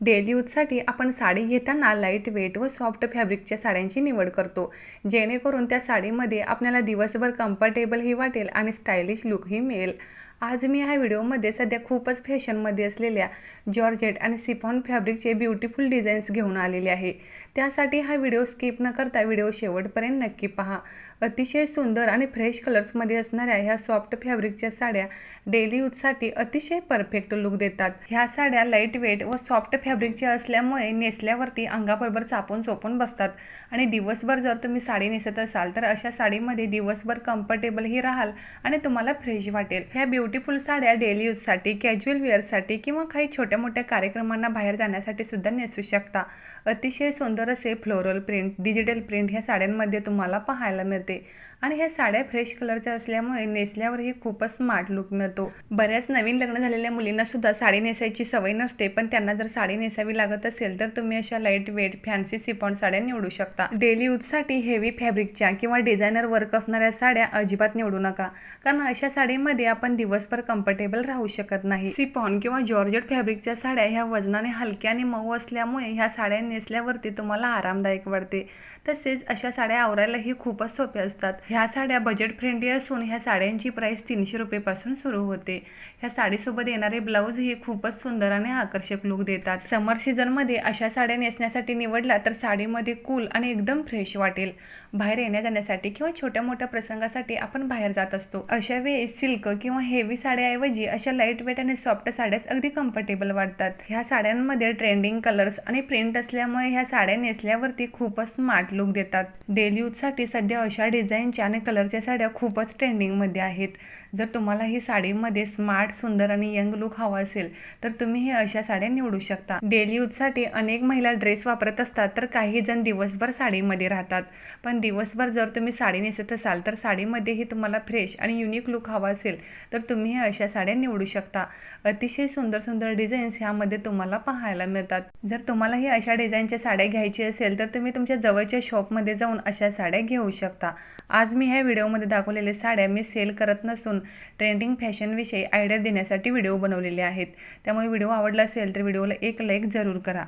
Daily यूजसाठी आपण साडी घेताना light weight व सॉफ्ट फॅब्रिकच्या साड्यांची निवड करतो. जेणेकरून त्या साडीमध्ये आपल्याला दिवसभर कम्फर्टेबलही वाटेल आणि स्टायलिश लुकही मिळेल. आज मी ह्या व्हिडिओमध्ये सध्या खूपच फॅशनमध्ये असलेल्या जॉर्जेट आणि सिफॉन फॅब्रिकचे ब्युटिफुल डिझाईन्स घेऊन आलेले आहे. त्यासाठी हा व्हिडिओ स्किप न करता व्हिडिओ शेवटपर्यंत नक्की पहा. अतिशय सुंदर आणि फ्रेश कलर्समध्ये असणाऱ्या ह्या सॉफ्ट फॅब्रिकच्या साड्या डेली यूजसाठी अतिशय परफेक्ट लुक देतात. ह्या साड्या लाइट वेट व सॉफ्ट फॅब्रिकच्या असल्यामुळे नेसल्यावरती अंगाबरोबर चापून चोपून बसतात. आणि दिवसभर जर तुम्ही साडी नेसत असाल तर अशा साडीमध्ये दिवसभर कम्फर्टेबलही राहाल आणि तुम्हाला फ्रेश वाटेल. ह्या ब्युटिफुल साड्या डेली यूजसाठी कॅज्युअल वेअरसाठी किंवा काही छोट्या मोठ्या कार्यक्रमांना बाहेर जाण्यासाठी सुद्धा नेसू शकता. अतिशय सुंदर असे फ्लोरल प्रिंट डिजिटल प्रिंट ह्या साड्यांमध्ये तुम्हाला पाहायला मिळते. आणि ह्या साड्या फ्रेश कलरच्या असल्यामुळे नेसल्यावरही खूपच स्मार्ट लुक मिळतो. बऱ्याच नवीन लग्न झालेल्या मुलींना सुद्धा साडी नेसायची सवय नसते पण त्यांना जर साडी नेसावी लागत असेल तर तुम्ही अशा लाइट वेट फॅन्सी सिपॉन साड्या निवडू शकता. डेली यूजसाठी हेवी फॅब्रिकच्या किंवा डिझायनर वर्क असणाऱ्या साड्या अजिबात निवडू नका कारण अशा साडीमध्ये आपण दिवसभर कम्फर्टेबल राहू शकत नाही. सिपॉन किंवा जॉर्जेट फॅब्रिकच्या साड्या ह्या वजनाने हलक्या आणि मऊ असल्यामुळे ह्या साड्या नेसल्यावरती तुम्हाला आरामदायक वाटते. तसेच अशा साड्या आवरायलाही खूपच सोप्या असतात. ह्या साड्या बजेट फ्रेंडली असून ह्या साड्यांची प्राईस तीनशे रुपयेपासून सुरू होते. ह्या साडीसोबत येणारे ब्लाऊज हे खूपच सुंदर आणि आकर्षक लुक देतात. समर सीझनमध्ये अशा साड्या नेसण्यासाठी निवडला तर साडीमध्ये कूल आणि एकदम फ्रेश वाटेल. बाहेर येण्या जाण्यासाठी किंवा छोट्या मोठ्या प्रसंगासाठी आपण बाहेर जात असतो. अशा वेळी सिल्क किंवा हेवी साड्याऐवजी अशा लाइट वेट आणि सॉफ्ट साड्याच अगदी कम्फर्टेबल वाटतात. ह्या साड्यांमध्ये ट्रेंडिंग कलर्स आणि प्रिंट असल्यामुळे ह्या साड्या नेसल्यावरती खूपच स्मार्ट लुक देतात. डेली यूजसाठी सध्या अशा डिझाईन डिझाईनच्या आणि कलरच्या साड्या खूपच ट्रेंडिंगमध्ये आहेत. जर तुम्हाला ही साडीमध्ये स्मार्ट सुंदर आणि यंग लुक हवा असेल तर तुम्ही हे अशा साड्या निवडू शकता. डेली यूजसाठी अनेक महिला ड्रेस वापरत असतात तर काही जण दिवसभर साडीमध्ये राहतात. पण दिवसभर जर तुम्ही साडी नेसत असाल तर साडीमध्येही तुम्हाला फ्रेश आणि युनिक लुक हवा असेल तर तुम्ही हे अशा साड्या निवडू शकता. अतिशय सुंदर सुंदर डिझाईन्स ह्यामध्ये तुम्हाला पाहायला मिळतात. जर तुम्हाला ही अशा डिझाईनच्या साड्या घ्यायची असेल तर तुम्ही तुमच्या जवळच्या शॉपमध्ये जाऊन अशा साड्या घेऊ शकता. आज आज मी ह्या व्हिडिओमध्ये दाखवलेले साड्या मी सेल करत नसून ट्रेंडिंग फॅशनविषयी आयडिया देण्यासाठी व्हिडिओ बनवलेले आहेत. त्यामुळे व्हिडिओ आवडला असेल तर व्हिडिओला एक लाईक जरूर करा.